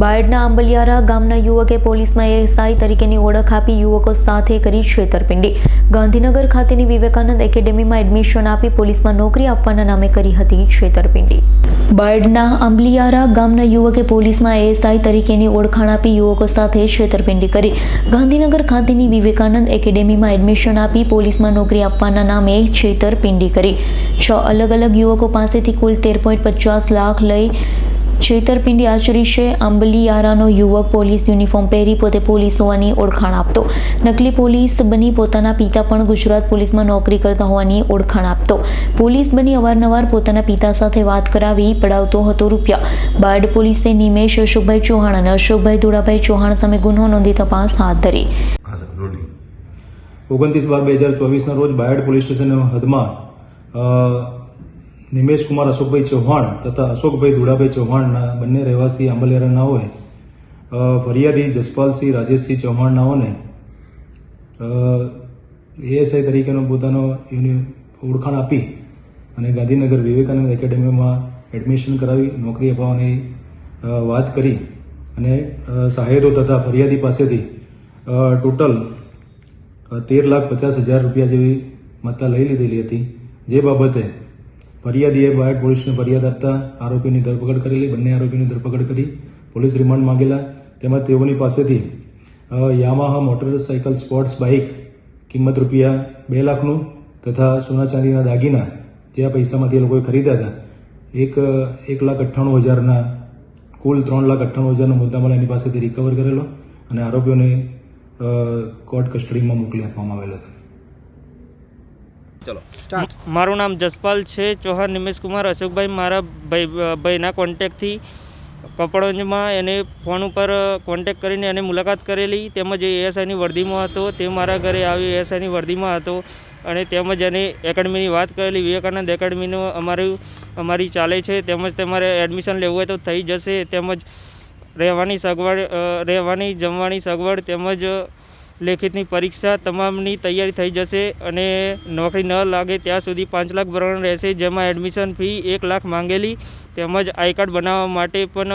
બાયડના આંબલિયારા ગામના યુવકે પોલીસમાં એએસઆઈ તરીકેની ઓળખ આપી યુવકો સાથે કરી છેતરપિંડી. ગાંધીનગર ખાતેની વિવેકાનંદ એકેડેમીમાં એડમિશન આપી પોલીસમાં નોકરી આપવાના નામે કરી હતી છેતરપિંડી. બાયડના આંબલિયારા ગામના યુવકે પોલીસમાં એએસઆઈ તરીકેની ઓળખાણ આપી યુવકો સાથે છેતરપિંડી કરી. ગાંધીનગર ખાતેની વિવેકાનંદ એકેડેમીમાં એડમિશન આપી પોલીસમાં નોકરી આપવાના નામે છેતરપિંડી કરી. છ અલગ અલગ યુવકો પાસેથી કુલ તેર પોઈન્ટ પચાસ લાખ લઈ છેતરપિંડી આચરી છે. આંબલીયારાનો યુવક પોલીસ યુનિફોર્મ પહેરી પોતે પોલીસ હોવાની ઓળખાણ આપતો. નકલી પોલીસ બની પોતાના પિતા પણ ગુજરાત પોલીસમાં નોકરી કરતા હોવાની ઓળખાણ આપતો. પોલીસ બની અવારનવાર પોતાના પિતા સાથે વાત કરાવી પડાવતો હતો રૂપિયા. બાર્ડ પોલીસે નિમેશ અશોકભાઈ ચૌહાણ અને અશોકભાઈ ધોળાભાઈ ચૌહાણ સામે ગુનો નોંધી તપાસ હાથ ધરી. ઓગણત્રીસ બાર બે હજાર ચોવીસના રોજ બાયડ પોલીસ સ્ટેશન હદમાં નિમેશ કુમાર અશોકભાઈ ચૌહાણ તથા અશોકભાઈ દુડાભાઈ ચૌહાણના બંને રહેવાસી આંબલિયારા નાઓએ ફરિયાદી જસપાલસિંહ રાજેશસિંહ ચૌહાણ નાઓને એએસઆઈ તરીકેનો પોતાનો ઓળખાણ આપી અને ગાંધીનગર વિવેકાનંદ એકેડેમીમાં એડમિશન કરાવી નોકરી અપાવવાની વાત કરી અને અ, સહાયતો તથા ફરિયાદી પાસેથી ટોટલ તેર લાખ પચાસ હજાર રૂપિયા જેવી મત્તા લઈ લીધેલી હતી. જે બાબતે ફરિયાદીએ બાયડ પોલીસને ફરિયાદ આપતા આરોપીની ધરપકડ કરેલી, બંને આરોપીની ધરપકડ કરી પોલીસ રિમાન્ડ માંગેલા. તેમજ તેઓની પાસેથી યામાહા મોટરસાયકલ સ્પોર્ટ્સ બાઇક કિંમત રૂપિયા બે લાખનું તથા સોના ચાંદીના દાગીના જે આ પૈસામાંથી એ લોકોએ ખરીદ્યા હતા, એક એક લાખ અઠ્ઠાણું હજારના, કુલ ત્રણ લાખ અઠ્ઠાણું હજારનો મુદ્દામાલ એની પાસેથી રિકવર કરેલો અને આરોપીઓને કોર્ટ કસ્ટડીમાં મોકલી આપવામાં આવેલા હતા. ચલો. મારું નામ જસપાલ છે ચૌહાણ નિમેશ કુમાર અશોકભાઈ મારા ભાઈ ભાઈના કોન્ટેક્ટથી કપડોંજમાં એને ફોન ઉપર કોન્ટેક કરીને એને મુલાકાત કરેલી તેમજ એ એએસઆઈની વર્દીમાં હતો તે મારા ઘરે આવી એએસઆઈની વર્દીમાં હતો અને તેમજ એને એકેડમીની વાત કરેલી વિવેકાનંદ એકેડમીનું અમારું અમારી ચાલે છે તેમજ તમારે એડમિશન લેવું હોય તો થઈ જશે તેમજ રહેવાની સગવડ રહેવાની જમવાની સગવડ તેમજ લેખિતની પરીક્ષા તમામની તૈયારી થઈ જશે અને નોકરી ન લાગે ત્યાં સુધી પાંચ લાખ ભરવાનું રહેશે, જેમાં એડમિશન ફી એક લાખ માંગેલી તેમજ આઈ કાર્ડ બનાવવા માટે પણ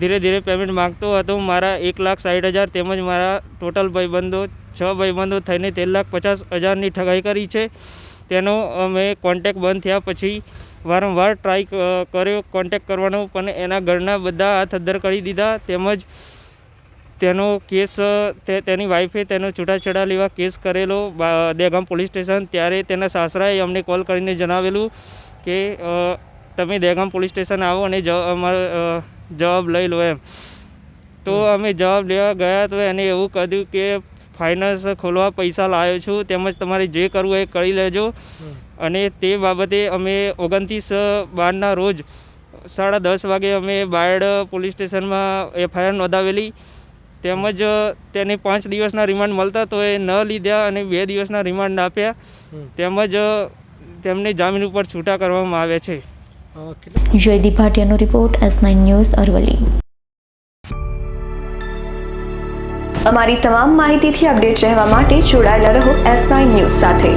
ધીરે ધીરે પેમેન્ટ માંગતો હતો. મારા એક લાખ સાઠ હજાર તેમજ મારા ટોટલ ભાઈબંધો છ ભાઈબંધો થઈને તેર લાખ પચાસ હજારની ઠગાઈ કરી છે. તેનો અમે કોન્ટેક બંધ થયા પછી વારંવાર ટ્રાય કર્યો, કોન્ટેક કરવાનો પણ એના ઘરના બધા હાથ અદ્ધર કરી દીધા તેમજ તેનો કેસ તે તેની વાઈફે તેનો છૂટાછેડા લેવા કેસ કરેલો બા- દહેગામ પોલીસ સ્ટેશન. ત્યારે તેના સાસરાએ અમને કોલ કરીને જણાવેલું કે તમે દહેગામ પોલીસ સ્ટેશન આવો અને અમારો જવાબ લઈ લો એમ. તો અમે જવાબ લેવા ગયા તો એને એવું કહ્યું કે ફાઇનાન્સ ખોલવા પૈસા લાવ્યો છું તેમજ તમારે જે કરવું એ કરી લેજો. અને તે બાબતે અમે ઓગણત્રીસ બારના રોજ સાડા દસ વાગે અમે બાયડ પોલીસ સ્ટેશનમાં એફઆઈઆર નોંધાવેલી. તેમજ તેને પાંચ દિવસના રિમાન્ડ મળતા તો એ ન લીધા અને બે દિવસના રિમાન્ડ આપ્યા. તેમજ તેમને જામીન ઉપર છૂટા કરવામાં આવ્યા છે. Jaydeep ભાટિયાનો report S nine news Aravalli અમારી તમામ માહિતીથી અપડેટ રહેવા માટે જોડાયેલા રહો એસ નાઇન ન્યૂઝ સાથે.